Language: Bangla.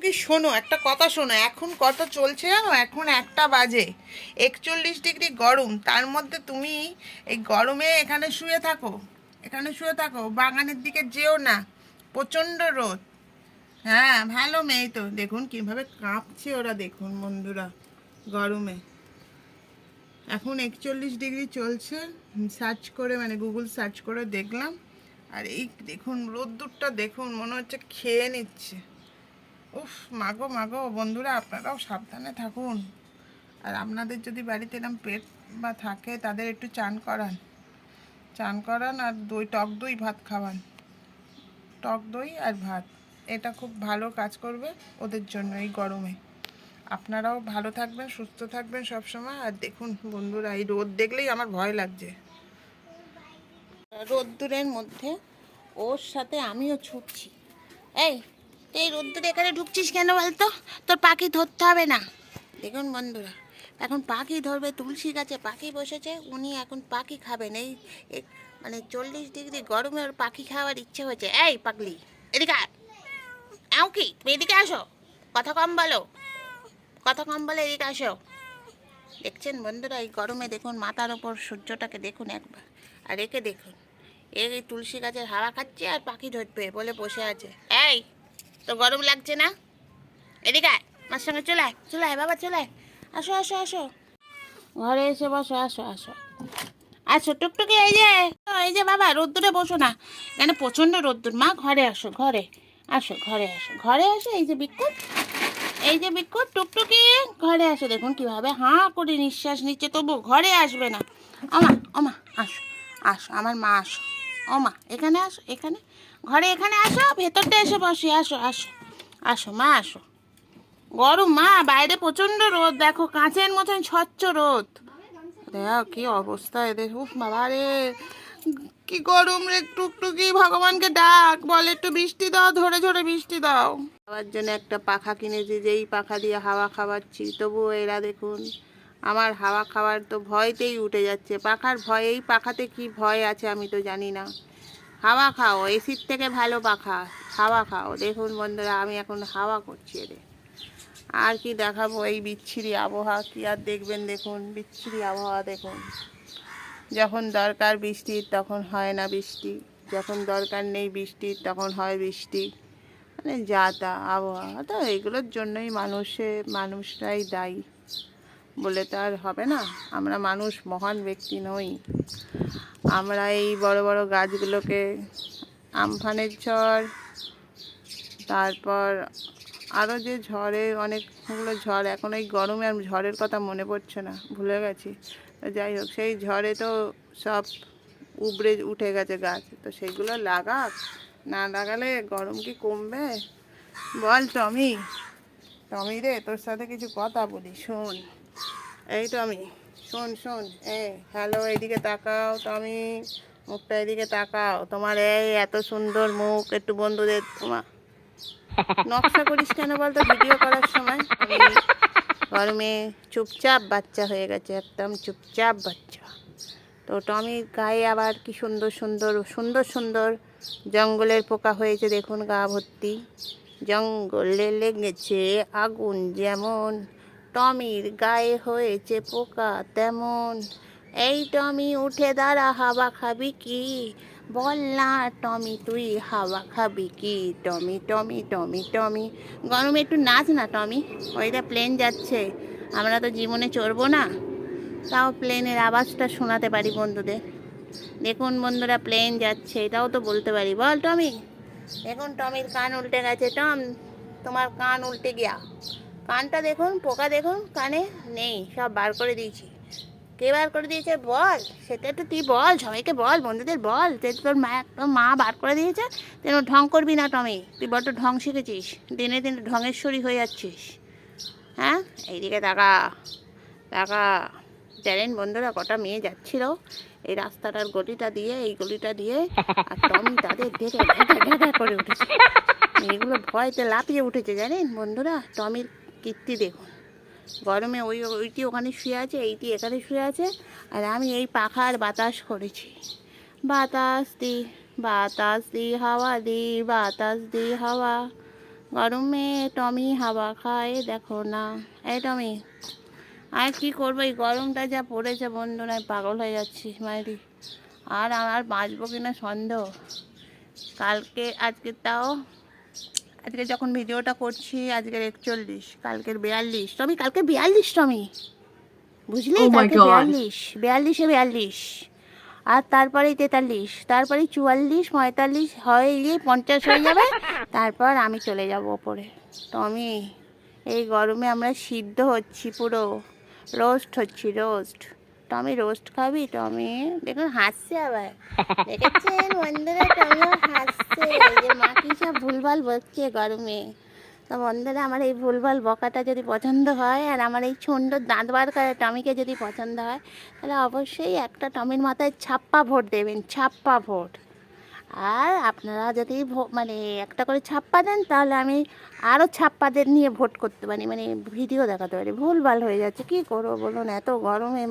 টুকি শোনো, একটা কথা শোনো, এখন কত চলছে জানো? এখন একটা বাজে, একচল্লিশ ডিগ্রি গরম, তার মধ্যে তুমি এই গরমে এখানে শুয়ে থাকো, এখানে শুয়ে থাকো, বাগানের দিকে যেও না, প্রচণ্ড রোদ। হ্যাঁ ভালো মেয়ে তো, দেখুন কীভাবে কাঁপছে ওরা, দেখুন বন্ধুরা, গরমে। এখন একচল্লিশ ডিগ্রি চলছে, সার্চ করে মানে গুগল সার্চ করে দেখলাম, আর এই দেখুন, রোদ্দুরটা দেখুন, মনে হচ্ছে খেয়ে নিচ্ছে। উফ, মাগো মাগো, বন্ধুরা, আপনারাও সাবধানে থাকুন। আর আপনাদের যদি বাড়িতে এরকম পেট বা থাকে, তাদের একটু চান করান। চান করান আর দই, টক দই, ভাত খাওয়ান। টক দই আর ভাত, এটা খুব ভালো কাজ করবে ওদের জন্য এই গরমে। আপনারাও ভালো থাকবেন, সুস্থ থাকবেন সব সময় আর দেখুন বন্ধুরা, এই রোদ দেখলেই আমার ভয় লাগছে। রোদ্দুরের মধ্যে ওর সাথে আমিও ছুটছি। এই এই রোদ্দুরে এখানে ঢুকছিস কেন বলতো? তোর পাখি ধরতে হবে না। দেখুন বন্ধুরা, এখন পাখি ধরবে, তুলসী গাছে পাখি বসেছে, উনি এখন পাখি খাবেন। এই মানে চল্লিশ ডিগ্রি গরমে ওর পাখি খাওয়ার ইচ্ছে হয়েছে। এই পাগলি, এদিকে। আও কি? তুমি এদিকে আসো। কথা কম বলো। কথা কম বলে এদিকে আসো। দেখছেন বন্ধুরা, এই গরমে দেখুন, মাথার ওপর সূর্যটাকে দেখুন একবার, আর একে দেখুন। এই তুলসী গাছের হাওয়া খাচ্ছে আর পাখি ধরবে বলে বসে আছে। এই তো গরম লাগছে না? এদিকে আমার সঙ্গে চলে আয় চলে আয়, বাবা চলে আয়। আসো আসো আসো। ঘরে এসে বসো, আসো আসো। আসো, টুকটুকি এই যে এই যে বাবা, রোদ্দুরে বসো না। কেন প্রচণ্ড রোদ্দুর। মা, ঘরে আসো ঘরে। আসো ঘরে আসো। ঘরে আসো এই যে বিক্ষুট এই যে বিক্ষুট টুকটুকি ঘরে আসো। দেখুন কীভাবে হাঁ করে নিঃশ্বাস নিচ্ছে তবু ঘরে আসবে না। ওমা ওমা, আসো আসো, আমার মা আসো। ওমা এখানে আসো, এখানে। ঘরে এখানে আসো, ভেতরটা এসে বসে, আসো আসো। আসো, মা, আসো। গরম মা, বাইরে প্রচণ্ড রোদ, দেখো, কাঁচের মতন স্বচ্ছ রোদ। দেখো, কি অবস্থা এদের। উফ, বাবা রে। কি গরম রে, টুকটুকি, ভগবানকে ডাক, বল একটু বৃষ্টি দাও, ধরে ধরে বৃষ্টি দাও। খাওয়ার জন্য একটা পাখা কিনেছি, যেই পাখা দিয়ে হাওয়া খাওয়াচ্ছি, তবুও এরা দেখুন আমার হাওয়া খাওয়ার তো ভয়তেই উঠে যাচ্ছে। পাখার ভয়, এই পাখাতে কি ভয় আছে আমি তো জানি না। হাওয়া খাও, এসির থেকে ভালো পাখা। হাওয়া খাও। দেখুন বন্ধুরা, আমি এখন হাওয়া করছি এদের আর কি দেখাবো এই বিচ্ছিরি আবহাওয়া, কি আর দেখবেন দেখুন, বিচ্ছিরি আবহাওয়া দেখুন। যখন দরকার বৃষ্টির তখন হয় না বৃষ্টি। যখন দরকার নেই বৃষ্টির তখন হয় বৃষ্টি। মানে যা তা আবহাওয়া। তো এগুলোর জন্যই মানুষে, মানুষরাই দায়ী। বলে তো আর হবে না। আমরা মানুষ, মহান ব্যক্তি নই। আমরা এই বড় বড় গাছগুলোকে আমফানের ঝড়, তারপর আরও যে ঝড়ে অনেকগুলো ঝড়, এখন এই গরমে আর ঝড়ের কথা মনে পড়ছে না, ভুলে গেছি। যাই হোক, সেই ঝড়ে তো সব উবড়ে উঠে গেছে গাছ। তো সেইগুলো লাগাক, না লাগালে গরম কি কমবে? বল টমি টমি রে, তোর সাথে কিছু কথা বলি, শোন। এই টমি শোন শোন, এই হ্যালো এইদিকে তাকাও, টমি, মুখটা এদিকে তাকাও, তোমার এই এত সুন্দর মুখ, একটু বন্ধুদের তোমার নকশা করিস কেন বলতো ভিডিও করার সময়? গরমে চুপচাপ বাচ্চা হয়ে গেছে, একদম চুপচাপ বাচ্চা। তো টমির গায়ে আবার কি সুন্দর সুন্দর সুন্দর সুন্দর জঙ্গলের পোকা হয়েছে, দেখুন গা ভর্তি। জঙ্গলে লেগেছে আগুন যেমন টমির গায়ে হয়েছে পোকা তেমন। এই টমি উঠে দাঁড়া, হাওয়া খাবি কি? বল না, টমি, তুই হাওয়া খাবি কি? Tommy Tommy Tommy Tommy. গরমে একটু নাচ না, টমি। ওইটা প্লেন যাচ্ছে। আমরা তো জীবনে চড়বো না। তাও প্লেনের আওয়াজটা শোনাতে পারি বন্ধুদের। দেখুন বন্ধুরা প্লেন যাচ্ছে। এটাও তো বলতে পারি। বল, টমি। দেখুন, টমির কান উল্টে গেছে। টম, তোমার কান উল্টে গিয়া। কানটা দেখুন, পোকা দেখুন, কানে নেই, সব বার করে দিয়েছি। কে বার করে দিয়েছে বল? সেটা একটু তুই বল, সবাইকে বল, বন্ধুদের বল, যে তোর মা তোর মা বার করে দিয়েছে তেন ঢং করবি না টমি, তুই বড্ড ঢং শিখেছিস, দিনে দিনে ঢঙেশ্বরী হয়ে যাচ্ছিস। হ্যাঁ? এইদিকে তাকা তাকা। জানেন বন্ধুরা, কটা মেয়ে যাচ্ছিল, এই রাস্তাটার গলিটা দিয়ে, এই গলিটা দিয়ে, আর টমি তাদের দেখে করে উঠেছে। এগুলো ভয়তে লাফিয়ে উঠেছে, জানেন বন্ধুরা, টমির কীর্তি দেখুন। গরমে ওই, ওইটি ওখানে শুয়ে আছে, এইটি এখানে শুয়ে আছে, আর আমি এই পাখার বাতাস করেছি। বাতাস দি বাতাস দি হাওয়া দি, বাতাস দি হাওয়া। গরমে টমি হাওয়া খায়, দেখো না। এই টমি, আর কি করব? এই গরমটা যা পড়েছে বন্ধুরা আমি পাগল হয়ে যাচ্ছি মায়েরি আর আমার বাঁচবো কিনা সন্দেহ? কালকে, আজকে তাও আজকে যখন ভিডিওটা করছি আজকের একচল্লিশ কালকের বিয়াল্লিশ। টমি কালকে বিয়াল্লিশ টমি বুঝলি? Oh কালকে. বিয়াল্লিশ বিয়াল্লিশে বিয়াল্লিশ। আর তারপরে তেতাল্লিশ তারপরে চুয়াল্লিশ পঁয়তাল্লিশ হয়ে গিয়ে পঞ্চাশ হয়ে যাবে। তারপর আমি চলে যাব ওপরে। টমি এই গরমে আমরা সিদ্ধ হচ্ছি পুরো। রোস্ট হচ্ছি রোস্ট। টমি রোস্ট খাবি, টমি দেখুন হাসছে আবার। দেখেছেন বন্ধুরা টমিও হাসছে? যে মা কি সব ভুলভাল বকছে গরমে। তো বন্ধুরা, আমার এই ভুলভাল বকাটা যদি পছন্দ হয় আর আমার এই সুন্দর দাঁত বার করে টমিকে যদি পছন্দ হয়, তাহলে অবশ্যই একটা টমির মাথায় ছাপ্পা ভোট দেবেন, ছাপ্পা ভোট। আর আপনারা যদি মানে একটা করে ছাপ্পা দেন, তাহলে আমি আরও ছাপ্পাদের নিয়ে ভোট করতে পারি। মানে ভিডিও দেখাতে পারি। ভুলভাল হয়ে যাচ্ছে। কী করব বলুন, এত গরমে